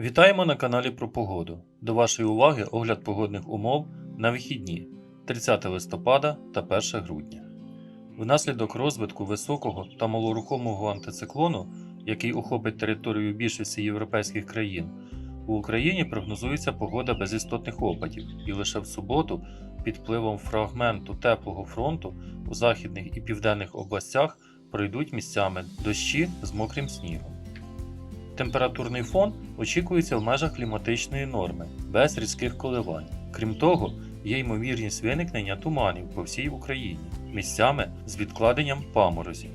Вітаємо на каналі про погоду. До вашої уваги огляд погодних умов на вихідні 30 листопада та 1 грудня. Внаслідок розвитку високого та малорухомого антициклону, який охопить територію більшості європейських країн, у Україні прогнозується погода без істотних опадів, і лише в суботу під впливом фрагменту теплого фронту у західних і південних областях пройдуть місцями дощі з мокрим снігом. Температурний фон очікується в межах кліматичної норми, без різких коливань. Крім того, є ймовірність виникнення туманів по всій Україні, місцями з відкладенням паморозів.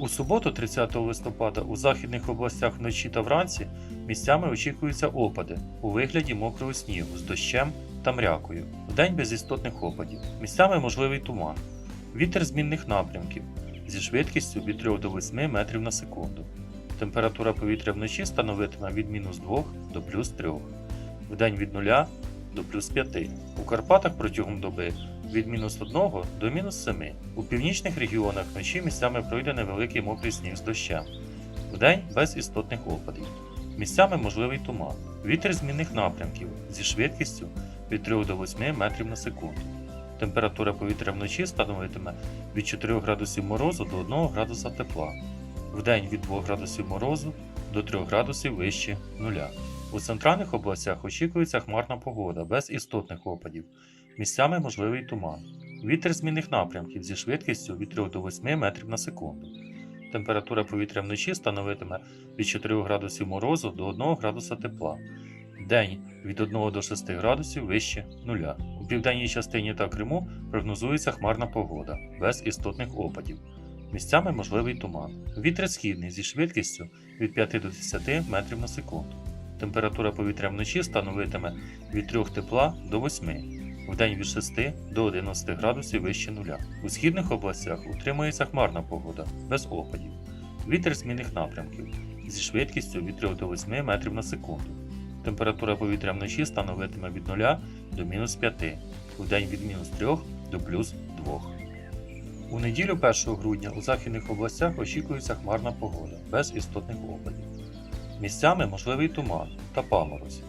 У суботу, 30 листопада, у західних областях вночі та вранці місцями очікуються опади у вигляді мокрого снігу з дощем та мрякою. Вдень без істотних опадів. Місцями можливий туман. Вітер змінних напрямків зі швидкістю від 3 до 8 метрів на секунду. Температура повітря вночі становитиме від мінус 2 до плюс 3, вдень від 0 до плюс 5. У Карпатах протягом доби від мінус 1 до мінус 7. У північних регіонах вночі місцями пройде невеликий мокрий сніг з дощем. Вдень без істотних опадів. Місцями можливий туман. Вітер змінних напрямків зі швидкістю від 3 до 8 метрів на секунду. Температура повітря вночі становитиме від 4 градусів морозу до 1 градуса тепла. Вдень від 2 градусів морозу до 3 градусів вище нуля. У центральних областях очікується хмарна погода без істотних опадів. Місцями можливий туман. Вітер змінних напрямків зі швидкістю від 3 до 8 метрів на секунду. Температура повітря вночі становитиме від 4 градусів морозу до 1 градуса тепла. День від 1 до 6 градусів вище нуля. У південній частині та Криму прогнозується хмарна погода без істотних опадів. Місцями можливий туман. Вітер східний зі швидкістю від 5 до 10 метрів на секунду. Температура повітря вночі становитиме від 3 тепла до 8, вдень від 6 до 11 градусів вище нуля. У східних областях утримується хмарна погода без опадів. Вітер змінних напрямків зі швидкістю від 3 до 8 метрів на секунду. Температура повітря вночі становитиме від 0 до мінус 5, вдень від мінус 3 до плюс 2. У неділю 1 грудня у західних областях очікується хмарна погода без істотних опадів. Місцями можливий туман та паморозь.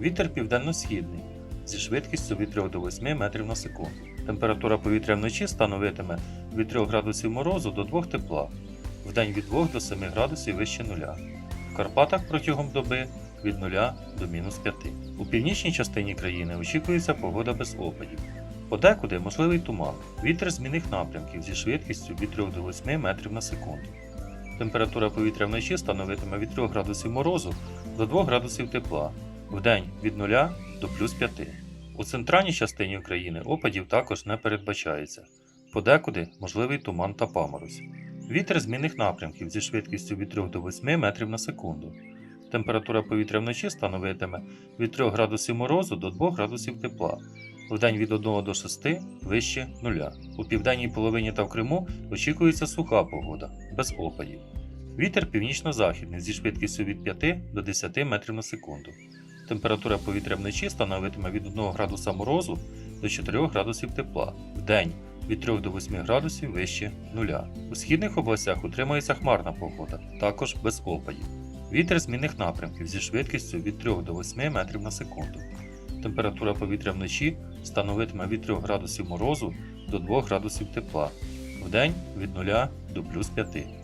Вітер південно-східний зі швидкістю від 3 до 8 метрів на секунду. Температура повітря вночі становитиме від 3 градусів морозу до 2 тепла, вдень від 2 до 7 градусів вище нуля. В Карпатах протягом доби від 0 до мінус 5. У північній частині країни очікується погода без опадів. Подекуди можливий туман. Вітер змінних напрямків зі швидкістю від 3 до 8 метрів на секунду. Температура повітря вночі становитиме від 3 градусів морозу до 2 градусів тепла, вдень від 0 до плюс 5. У центральній частині України опадів також не передбачається. Подекуди можливий туман та паморозь. Вітер змінних напрямків зі швидкістю від 3 до 8 метрів на секунду. Температура повітря вночі становитиме від 3 градусів морозу до 2 градусів тепла, вдень від 1 до 6 вище нуля. У південній половині та в Криму очікується суха погода, без опадів. Вітер північно-західний зі швидкістю від 5 до 10 метрів на секунду. Температура повітря вночі становитиме від 1 градуса морозу до 4 градусів тепла, вдень від 3 до 8 градусів вище нуля. У східних областях утримується хмарна погода, також без опадів. Вітер змінних напрямків зі швидкістю від 3 до 8 метрів на секунду. Температура повітря вночі становитиме від 3 градусів морозу до 2 градусів тепла, вдень від 0 до плюс 5.